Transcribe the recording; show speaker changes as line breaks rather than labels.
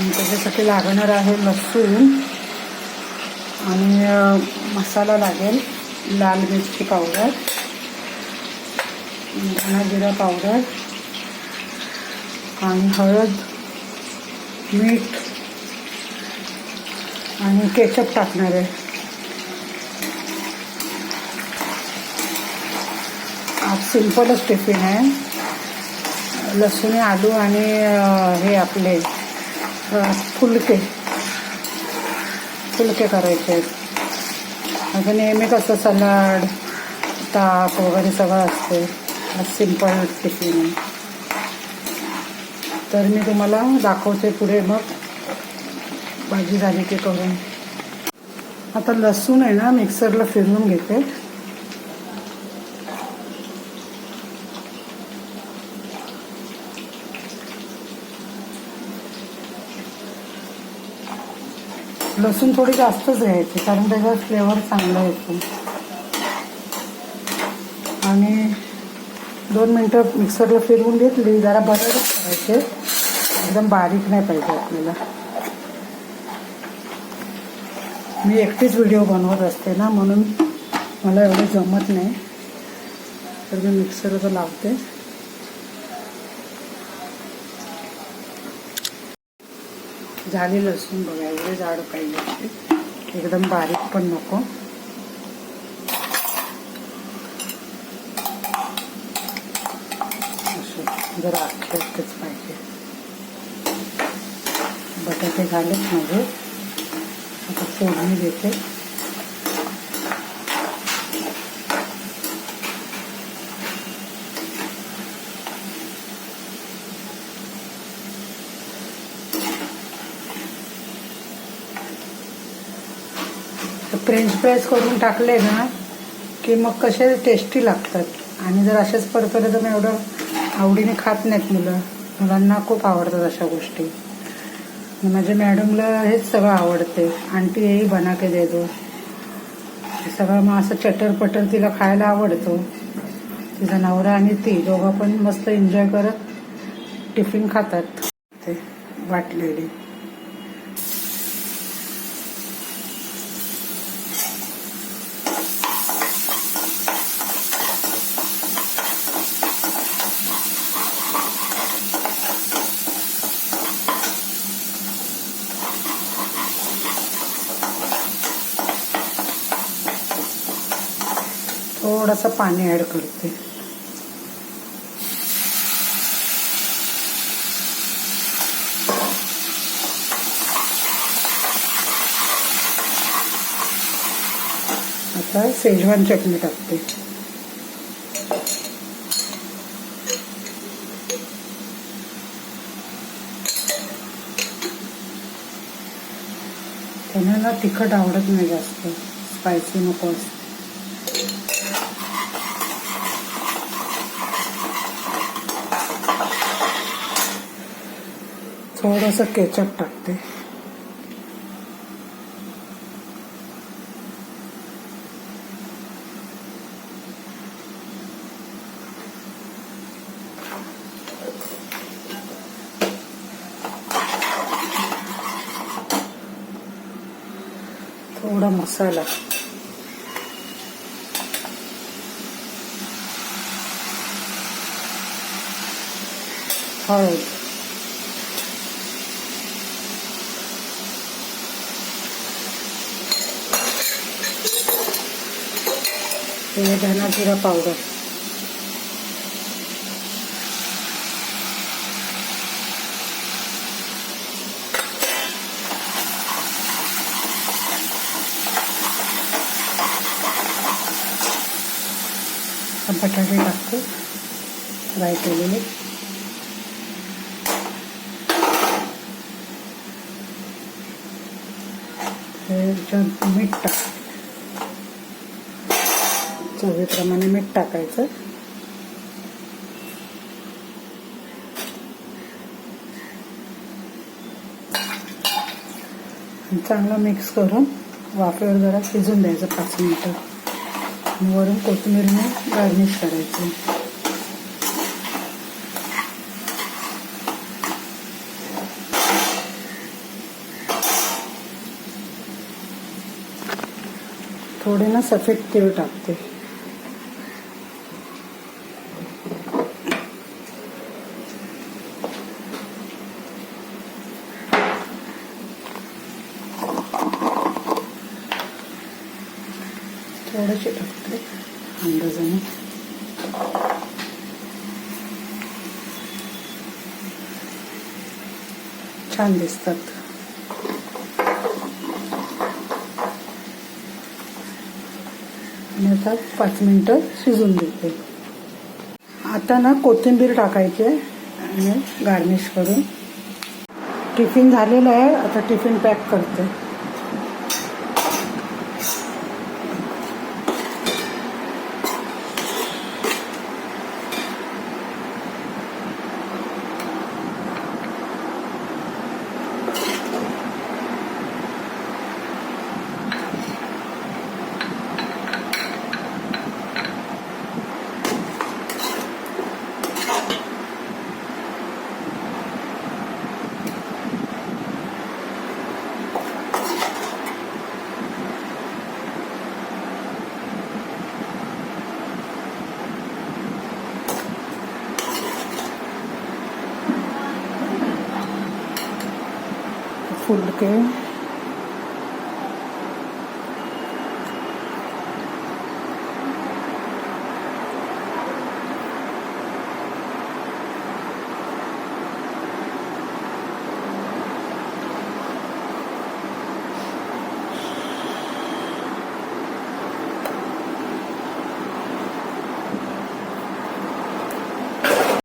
आणि त्याच्यासाठी लागणार आहे लसूण आणि मसाला लागेल लाल मिरची पावडर धना जिरा पावडर आणि हळद मीठ आणि केचप टाकणार आहे. आज सिम्पलच टिफिन आहे. लसूण आलू आणि हे आपले फुलके. फुलके करायचे आहेत. आता नेहमी कसं सलाड ताक वगैरे सगळं असते. सिंपल सिंपल टिफिन तर मी तुम्हाला दाखवते पुढे मग. भाजी झाली की करून. आता लसूण आहे ना मिक्सरला फिरवून घेते. लसूण थोडी जास्तच घ्यायची कारण त्याचा फ्लेवर चांगला येतो. आणि दोन मिनटं मिक्सरला फिरवून घेतली जरा बरोबरच करायचे. एकदम बारीक नाही पाहिजे आपल्याला. मी एकटीच व्हिडिओ बनवत असते ना म्हणून मला एवढं जमत नाही. तर मी मिक्सरला लावते. झाले लसूण बघा एवढे जाड पाहिजे एकदम बारीक पण नको. असं जरा अख्खे पाहिजे. बटाटे झालेच माझे. आता फोडणी देते. फ्रेंच फ्राईज करून टाकले ना की मग कसे टेस्टी लागतात. आणि जर असेच परतले तर मग एवढं आवडीने खात नाहीत मुलं. मुलांना खूप आवडतात अशा गोष्टी. माझ्या मॅडमला हेच सगळं आवडते. आंटी हेही बना के दे दो. सगळं मग असं चटर पटर तिला खायला आवडतो. तिचा नवरा आणि ती दोघं पण मस्त एन्जॉय करत टिफिन खातात. ते वाटलेली. थोडासा पाणी ऍड करते. आता शेजवान चटणी टाकते. त्यांना तिखट आवडत नाही जास्त. स्पायसी नको असतं. थोडंसं केचप टाकते. थोडा मसाला. हळद. हे धना जिरा पावडर बटाटे टाकतो. फ्राय केलेले. मीठ टाकतो. चवीप्रमाणे मीठ टाकायचं. चांगलं मिक्स करून वाफेवर जरा शिजून द्यायचं पाच मिनटं. वरून कोथिंबीरने गार्निश करायचं. थोडे ना सफेद तीळ टाकते. थोडेसे टाकले अंदाजाने छान दिसतात. आणि आता पाच मिनटं शिजून देते. आता ना कोथिंबीर टाकायची आहे आणि गार्निश करून. टिफिन झालेलं आहे आता टिफिन पॅक करते. फुलके